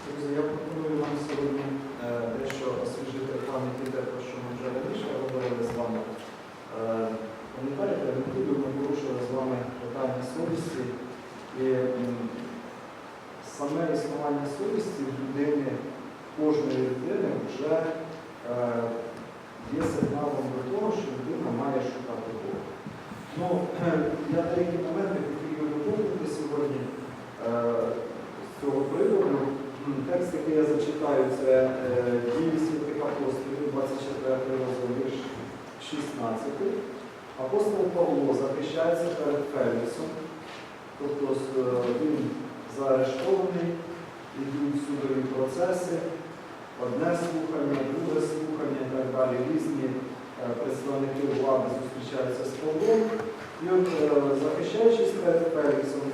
Друзі, я пропоную вам сьогодні е, дещо освіжити пам'яті те, про що ми вже раніше говорили з вами. Е, Пам'ятаєте, неділю ми порушили з вами питання совісті і саме існування совісті в людини, кожної людини вже е, є сигналом до того, що людина має шукати Бога. Ну, я деякі моменти хотів би доповнити сьогодні з цього приводу. Текст, який я зачитаю, це е, дії святих апостолів, 24 розділ, вірш 16. Апостол Павло захищається перед Феліксом, тобто е, він заарештований, йдуть судові процеси, одне слухання, друге слухання і так далі. Різні е, представники влади зустрічаються з Павлом. І от, захищаючись перед Феліксом,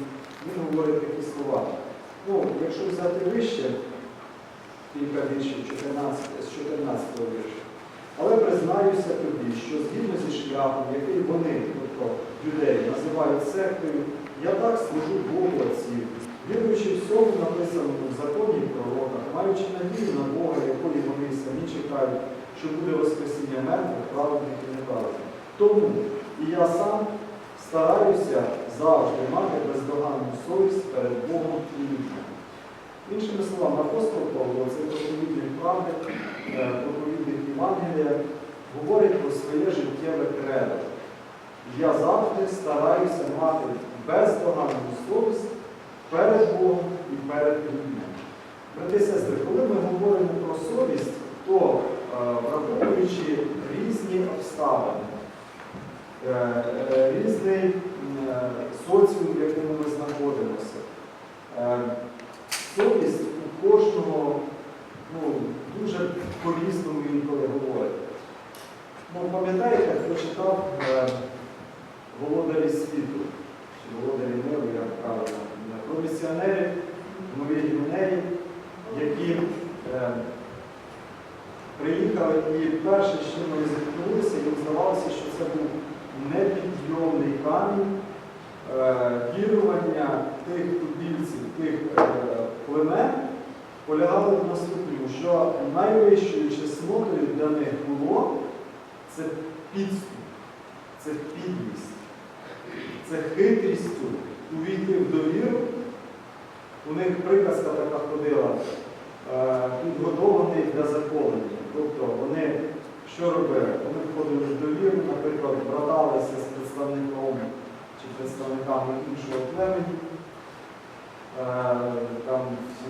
він говорить такі слова. Ну, якщо взяти вище, кілька віршів 14, з 14 вірша. Але признаюся тобі, що згідно зі шляхом, який вони, тобто юдеї, називають сектою, я так служу Богу Отців, віруючи всьому написаному в законі і пророках, маючи надію на Бога, якої вони самі чекають, що буде Воскресіння мертвих, праведних і неправедних. Тому і я сам стараюся завжди мати бездоганну совість перед Богом і людьми. Іншими словами, апостол Павло, це проповідник правди, е, проповідник Євангелія, говорить про своє життєве кредо. Я завжди стараюся мати бездоганну совість перед Богом і перед людьми. Брати сестри, коли ми говоримо про совість, то е, враховуючи різні обставини, е, різний соціум, в якому ми знаходимося, е, совість у кожного ну, дуже по-різному інколи говорить. Ну, пам'ятаєте, хто читав е, Володарі світу, чи Володарі миру, як правильно, про місіонерів, нові гімнеї, які е, приїхали і перше, чим вони зіткнулися, їм здавалося, що це був непідйомний камінь тих тубільців, тих е, племен полягало в наступному, що найвищою чеснотою для них було це підступ, це підлість, це хитрістю увійти в довіру. У них приказка така ходила, е, підготовлений для заколення. Тобто вони що робили? Вони входили в довіру, наприклад, браталися з представником чи представниками іншого племені. Е, Там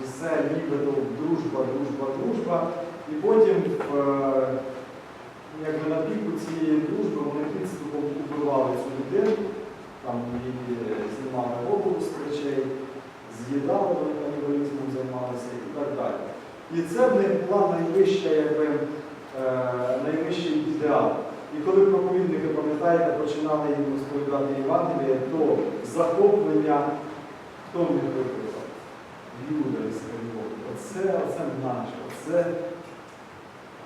все нібито дружба, дружба, дружба. І потім е, якби на піку цієї дружби вони підступом убивали цю людину, там її знімали голову з плечей, з'їдали, вони канібалізмом займалися і так далі. І це в них була найвища, якби, е, найвищий ідеал. І коли проповідники, пам'ятаєте, починали їм розповідати Євангеліє, то захоплення хто в них викликав? Юда Іскаріот. Оце, оце наше, оце.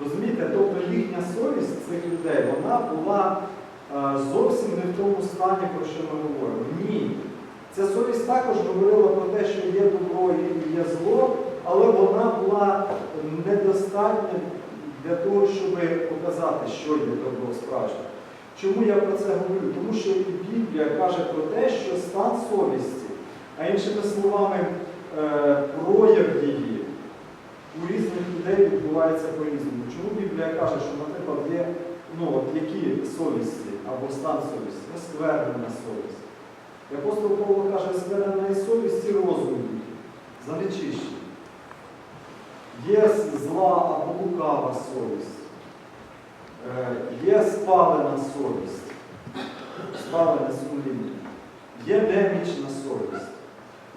Розумієте, тобто їхня совість цих людей, вона була е, зовсім не в тому стані, про що ми говоримо. Ні. Ця совість також говорила про те, що є добро і є зло, але вона була недостатня для того, щоб показати, що є добро справжнє. Чому я про це говорю? Тому що Біблія каже про те, що стан совісті, а іншими словами, е, прояв її у різних людей відбувається по-різному. Чому Біблія каже, що, наприклад, є ну, от які совісті або стан совісті? Осквернена совість. І апостол Павло каже, сквернена і совість і розум. Є зла або лукава совість. Е, Є спалена совість, спалене сумління. Є немічна совість.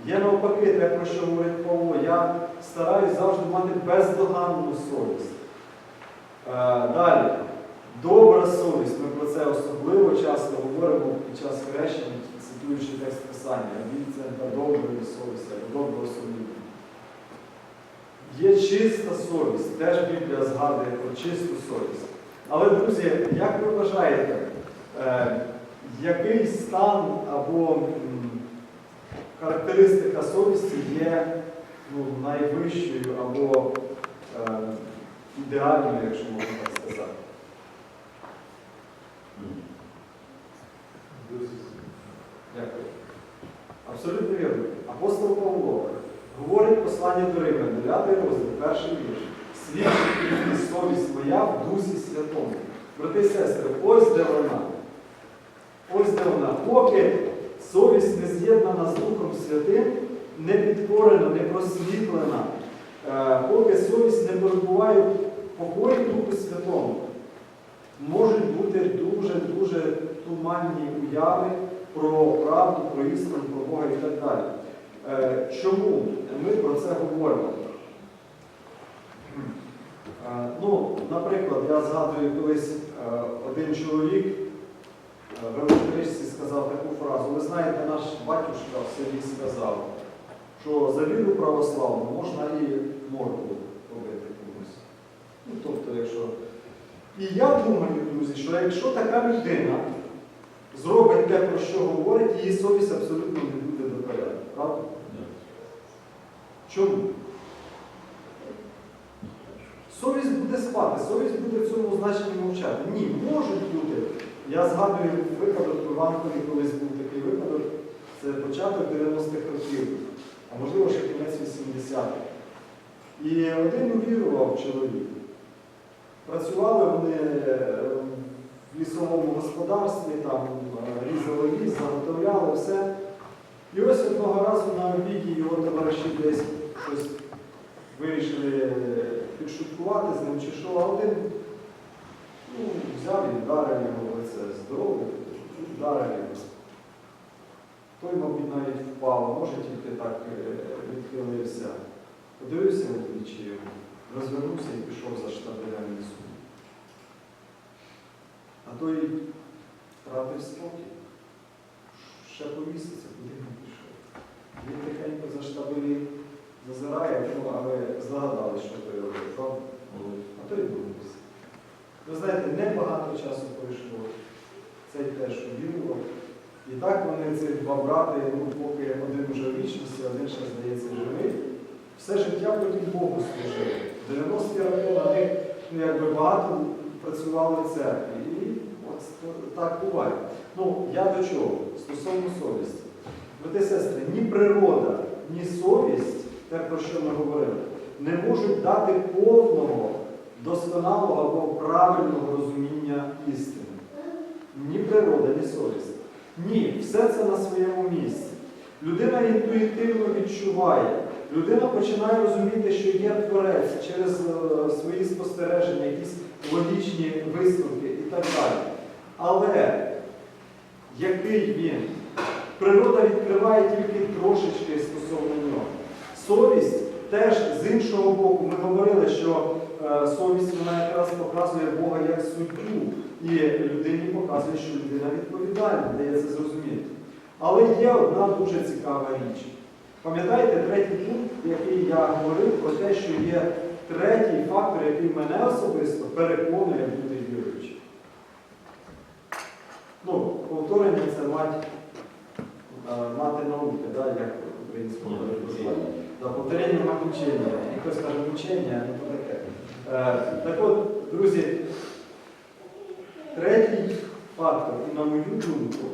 Є навпаки, те, про що говорить Павло, я стараюсь завжди мати бездоганну совість. Е, Далі, добра совість. Ми про це особливо часто говоримо під час хрещення, цитуючи текст Писання. Від центра доброї совісті або доброго сумління. Є чиста совість, теж Біблія згадує про чисту совість. Але, друзі, як ви вважаєте, е, який стан або характеристика совісті є ну, найвищою або е, ідеальною, якщо можна так сказати. Дякую. Абсолютно вірно. Апостол Павло говорить послання до Римлян, 9 розділ, перший вірш. Свідчить совість моя в Дусі Святому. Брати і сестри, ось де вона. Ось де вона. Поки совість не з'єднана з Духом Святим, не підкорена, не просвітлена, е, поки совість не перебуває в покої Духу Святому, можуть бути дуже-дуже туманні уяви про правду, про істину, про Бога і так далі. Е, Чому ми про це говоримо? Е, Ну, наприклад, я згадую колись один чоловік е, сказав таку фразу. Ви знаєте, наш батюшка в селі сказав, що за віру православну можна і морду побити комусь. Ну, тобто, якщо. І я думаю, друзі, що якщо така людина зробить те, про що говорить, її совість абсолютно не буде до порядку. Правда? Чому? Совість буде спати, совість буде в цьому значенні мовчати. Ні, можуть бути. Я згадую випадок в Іванкові, колись був такий випадок, це початок 90-х років, а можливо ще кінець 80-х. І один увірував чоловік. Працювали вони е, в лісовому господарстві, там е, різали ліс, заготовляли все. І ось одного разу на обіді його товариші десь щось вирішили е, підшуткувати з ним чи що, а один ну, взяв і вдарив його в лице здоровий, вдарив його. Той, мабуть, навіть впав, може тільки так е, відхилився. Подивився в обличчя його, розвернувся і пішов за штабелями лісу. А той втратив спокій. Ще по куди він пішов. Він тихенько за штабелі зазирає, ну, а ви здогадали, що той робив. А той думався. Ви знаєте, небагато часу пройшло. Цей теж увірував. І так вони, ці два брати, ну, поки один вже в вічності, один ще, здається, живий, все життя потім Богу служили. В 90-ті роки на них ну, якби багато працювали в церкві. І от так буває. Ну, я до чого? Стосовно совісті. Брати сестри, ні природа, ні совість, те, про що ми говорили, не можуть дати повного, досконалого або правильного розуміння істини. Ні природа, ні совість. Ні, все це на своєму місці. Людина інтуїтивно відчуває, людина починає розуміти, що є творець через е, свої спостереження, якісь логічні висновки і так далі. Але який він? Природа відкриває тільки трошечки стосовно нього. Совість теж з іншого боку, ми говорили, що совість вона якраз показує Бога як суддю, і людині показує, що людина відповідальна, дає це зрозуміти. Але є одна дуже цікава річ. Пам'ятаєте третій пункт, який я говорив про те, що є третій фактор, який мене особисто переконує бути віруючим. Ну, повторення це мать, е, мати науки, да, як українською перекладає. Да, повторення мать учення. Хтось каже учення, ну то таке. Е, так от, друзі, третій фактор, і на мою думку,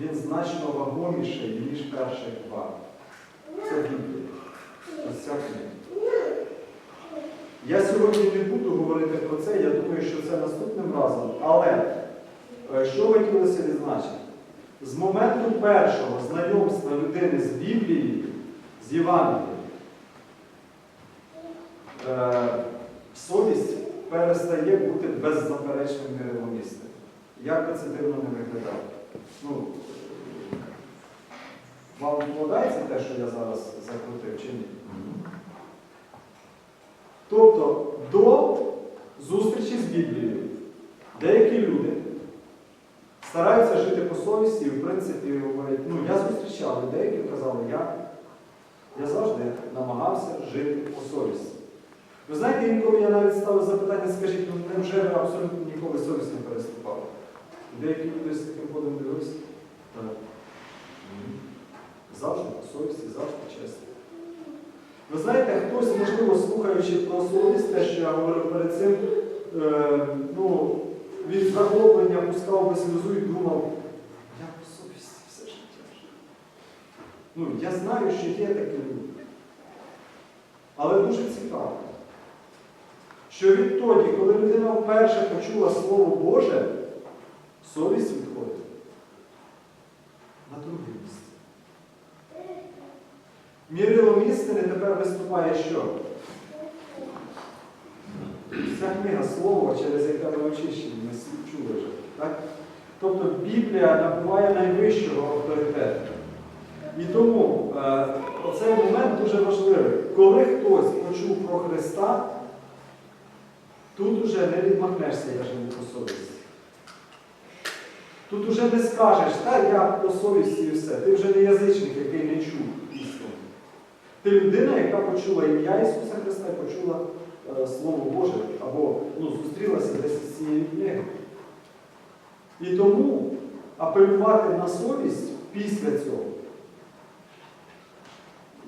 він значно вагоміший, ніж перших два. Це Біблія. Я сьогодні не буду говорити про це, я думаю, що це наступним разом. Але е, що хотілося відзначити? З моменту першого знайомства людини з Біблією, з Євангелієм, е, совість перестає бути беззаперечним мировомістим. Як би це дивно не виглядало? Ну, вам вкладається те, що я зараз закрутив, чи ні? Тобто до зустрічі з Біблією деякі люди стараються жити по совісті і, в принципі, говорять, ну я зустрічав людей, які казали, я, я завжди намагався жити по совісті. Ви знаєте, інколи я навіть ставив запитання, скажіть, ну невже ви абсолютно ніколи совість не переступали? Деякі люди з таким ходом дивилися. Так. Завжди по совісті, завжди чесно. Ви знаєте, хтось, можливо, слухаючи про совість, те, що я говорив перед цим, е, ну, від захоплення пускав би сльозу і думав, я по совісті все життя. Ну, я знаю, що є такі люди. Але дуже цікаво, що відтоді, коли людина вперше почула Слово Боже, совість відходить на друге місце. Мірилом істини тепер виступає що? Ця книга Слово, через яке ми очищені, ми всі чули вже. Так? Тобто Біблія набуває найвищого авторитету. І тому е, оцей момент дуже важливий. Коли хтось почув про Христа, тут уже не відмахнешся, я живу по совісті. Тут уже не скажеш, та я по совісті і все. Ти вже не язичник, який не чув істину. Ти людина, яка почула ім'я Ісуса Христа і почула е, Слово Боже, або ну, зустрілася десь з цією книгою. І тому апелювати на совість після цього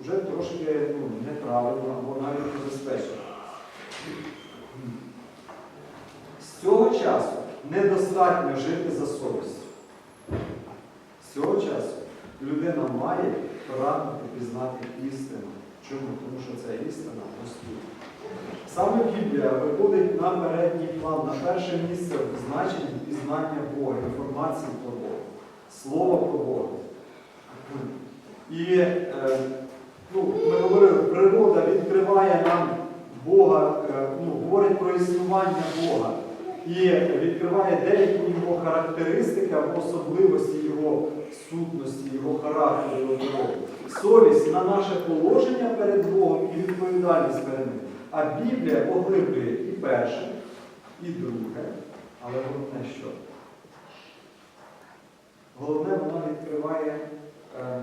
вже трошки ну, неправильно або навіть небезпечно. Цього часу недостатньо жити за совістю. З цього часу людина має прагнути пізнати істину. Чому? Тому що ця істина Господь. Саме Біблія виходить на передній план, на перше місце в значенні пізнання Бога, інформації про Бога, Слова про Бога. І е, ну, ми говорили, природа відкриває нам Бога, е, ну, говорить про існування Бога і відкриває деякі його характеристики або особливості його сутності, його характеру, його. Совість на наше положення перед Богом і відповідальність перед ним. А Біблія поглиблює і перше, і друге, але головне що? Головне, вона відкриває е,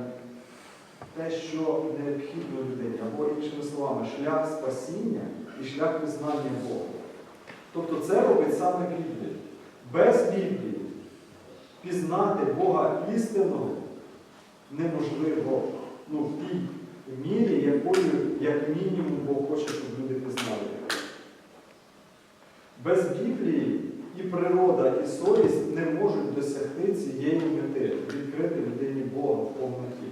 те, що необхідно людині, або іншими словами, шлях спасіння і шлях пізнання Бога. Тобто це робить саме Біблія. Без Біблії пізнати Бога істинно неможливо ну, в тій мірі, якою, як мінімум, Бог хоче, щоб люди пізнали. Без Біблії і природа, і совість не можуть досягти цієї мети, відкрити людині Бога в повноті.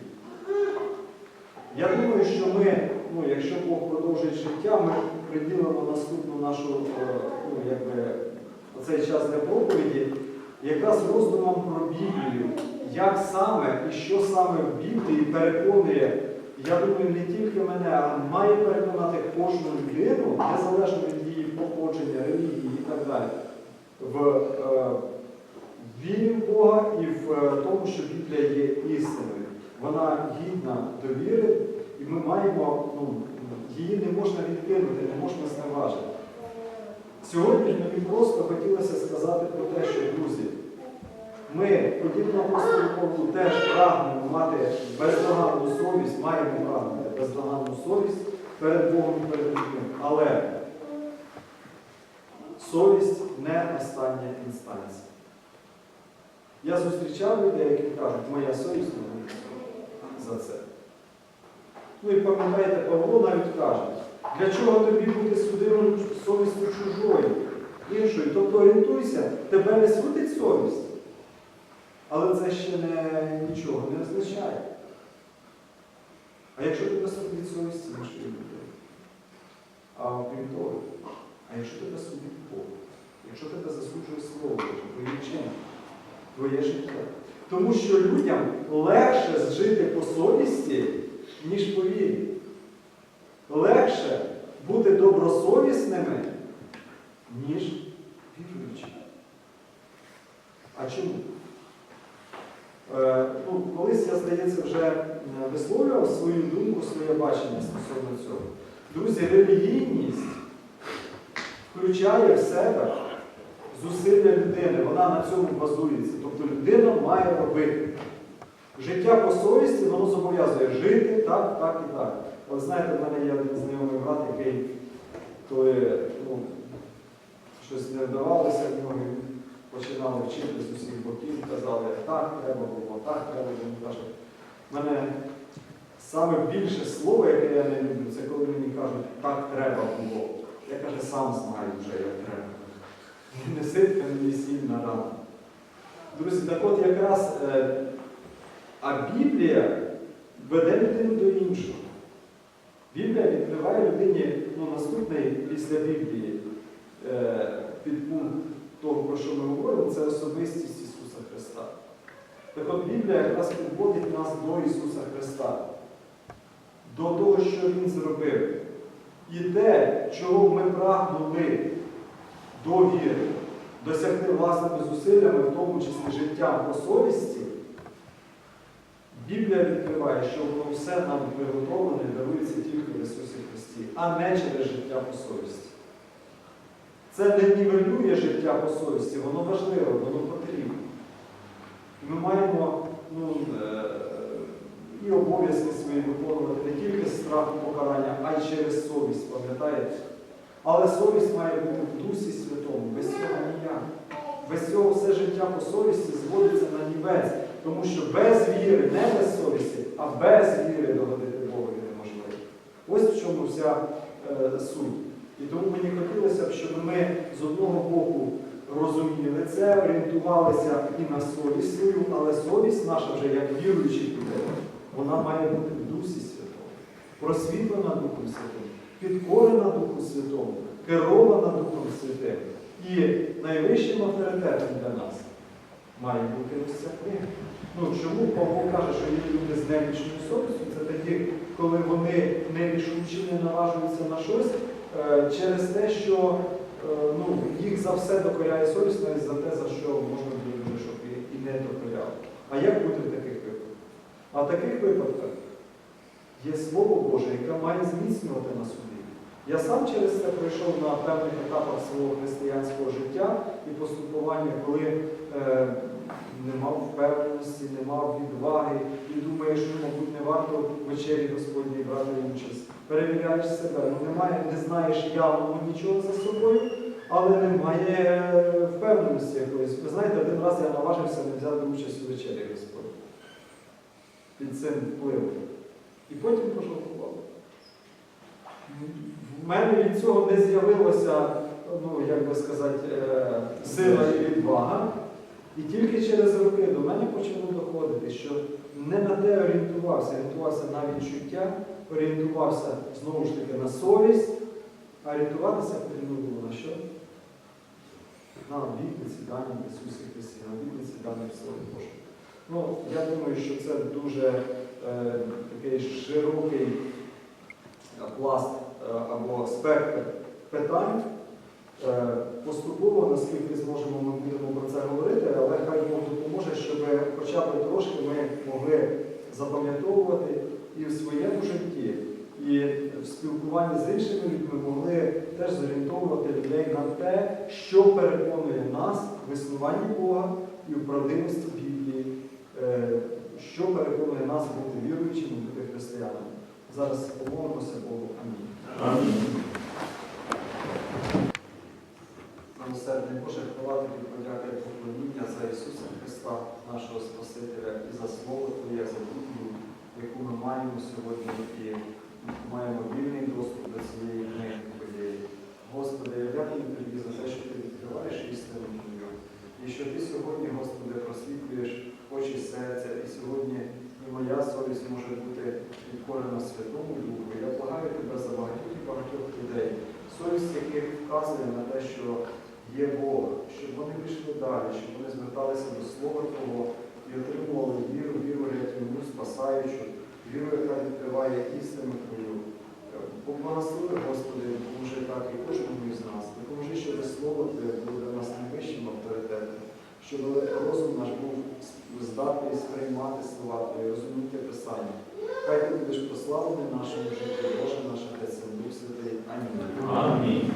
Я думаю, що ми, ну, якщо Бог продовжить життя, ми приділимо наступну нашу, е, ну, якби, оцей час для проповіді, якраз роздумом про Біблію, як саме і що саме в Біблії переконує, я думаю, не тільки мене, а має переконати кожну людину, незалежно від її походження, релігії і так далі, в е, вірі в Бога і в е, тому, що Біблія є істиною. Вона гідна довіри, і ми маємо, ну, її не можна відкинути, не можна зневажити. Сьогодні мені просто хотілося сказати про те, що, друзі, ми, подібно апостолу Павлу, теж прагнемо мати бездоганну совість, маємо прагнути бездоганну совість перед Богом і перед людьми. Але совість не остання інстанція. Я зустрічав людей, які кажуть, моя совість не за це. Ну і пам'ятаєте, Павло навіть каже, для чого тобі бути судимим совістю чужої, іншої? Тобто орієнтуйся, тебе не судить совість. Але це ще не, нічого не означає. А якщо тебе судить совість іншої людини? А окрім того, а якщо тебе судить Бог, якщо тебе засуджує Слово твої вчення, твоє життя. Тому що людям легше жити по совісті, ніж по вірі. Легше бути добросовісними, ніж віруючими. А чому? Е, ну, колись я, здається, вже е, висловлював свою думку, своє бачення стосовно цього. Друзі, релігійність включає в себе зусилля людини, вона на цьому базується. Тобто людина має робити. Життя по совісті воно зобов'язує жити так, так і так. От знаєте, в мене є один знайомий брат, який, коли ну, щось не вдавалося в нього, починали вчити з усіх боків, казали, так треба було, так треба було. В мене Саме більше слово, яке я не люблю, це коли мені кажуть, так треба було. Я каже, сам знаю вже, як треба. Не ситка, не сильна рана. Друзі, так от якраз е, а Біблія веде людину до іншого. Біблія відкриває людині ну, наступний після Біблії е, підпункт того, про що ми говоримо, це особистість Ісуса Христа. Так от Біблія якраз підводить нас до Ісуса Христа, до того, що Він зробив. І те, чого ми прагнули до віри, досягти власними зусиллями, в тому числі життям по совісті, Біблія відкриває, що воно все нам приготовлене дарується тільки в Ісусі Христі, а не через життя по совісті. Це не нівелює життя по совісті, воно важливе, воно потрібно. Ми маємо ну, е, і обов'язки свої виконувати не тільки з страху покарання, а й через совість, пам'ятаєте? Але совість має бути в Дусі Святому, без цього ніяк. Без цього все життя по совісті зводиться на нівець. Тому що без віри, не без совісті, а без віри догодити Богу неможливо. Ось в чому вся е, суть. І тому мені хотілося б, щоб ми з одного боку розуміли це, орієнтувалися і на совість свою, але совість наша вже як віруючих людей, вона має бути в Дусі Святому, просвітлена Духом Святим, підкорена Духу Святому, керована Духом Святим. І найвищим авторитетом для нас має бути ось ця книга. Ну, чому Павло каже, що є люди з немічною совістю? Це такі, коли вони нерішучі, не наважуються на щось е, через те, що е, ну, їх за все докоряє совість, навіть за те, за що можна буде, щоб і, і не докоряли. А як бути в таких випадках? А в таких випадках є Слово Боже, яке має зміцнювати на суді. Я сам через це пройшов на певних етапах свого християнського життя і поступування, коли е, не мав впевненості, не мав відваги і думаєш, ну, мабуть, не варто вечері Господній брати участь. Перевіряєш себе, ну немає, не знаєш явно нічого за собою, але немає е, впевненості якоїсь. Ви знаєте, один раз я наважився не взяти участь у вечері Господній під цим впливом. І потім пожалкував. В мене від цього не з'явилося, ну, як би сказати, е, сила і відвага. І тільки через роки до мене почало доходити, що не на те орієнтувався, орієнтувався на відчуття, орієнтувався знову ж таки на совість, а орієнтуватися потрібно було на що? На обітниці дані Ісусі Христі, на обітниці дані Слові Божому. Ну, я думаю, що це дуже е, такий широкий е, пласт е, або спектр питань. Е, Поступово, наскільки зможемо, ми будемо про це говорити, але хай Бог допоможе, щоб хоча б трошки ми могли запам'ятовувати і в своєму житті, і в спілкуванні з іншими людьми могли теж зорієнтовувати людей на те, що переконує нас в існуванні Бога і в правдивості Біблії, е, що переконує нас бути віруючими, бути християнами. Зараз помолимося Богу. Амінь. Амінь. Милосердний Боже, хвала тобі, подяка і поклоніння за Ісуса Христа, нашого Спасителя, і за Слово Твоє, за Біблію, яку ми маємо сьогодні і маємо вільний доступ до цієї книги Твоєї. Господи, я дякую тобі за те, що ти відкриваєш істину Твою. І що ти сьогодні, Господи, просвітлюєш очі серця, і сьогодні і моя совість може бути підкорена Святому Духу. Я благаю тебе за багатьох і багатьох людей, совість яких вказує на те, що є Бог, щоб вони пішли далі, щоб вони зверталися до Слова Твого і отримували віру, віру рятівну, спасаючу, віру, яка відкриває істину Твою. Поблагослови, Господи, допоможи так і кожному із нас. Допоможи, щоб Слово Твоє було для нас найвищим авторитетом, щоб розум наш був здатний сприймати слова Твої, розуміти Писання. Хай ти будеш прославлений нашому житті, Боже наш Отець, Святий. Амінь. Амінь.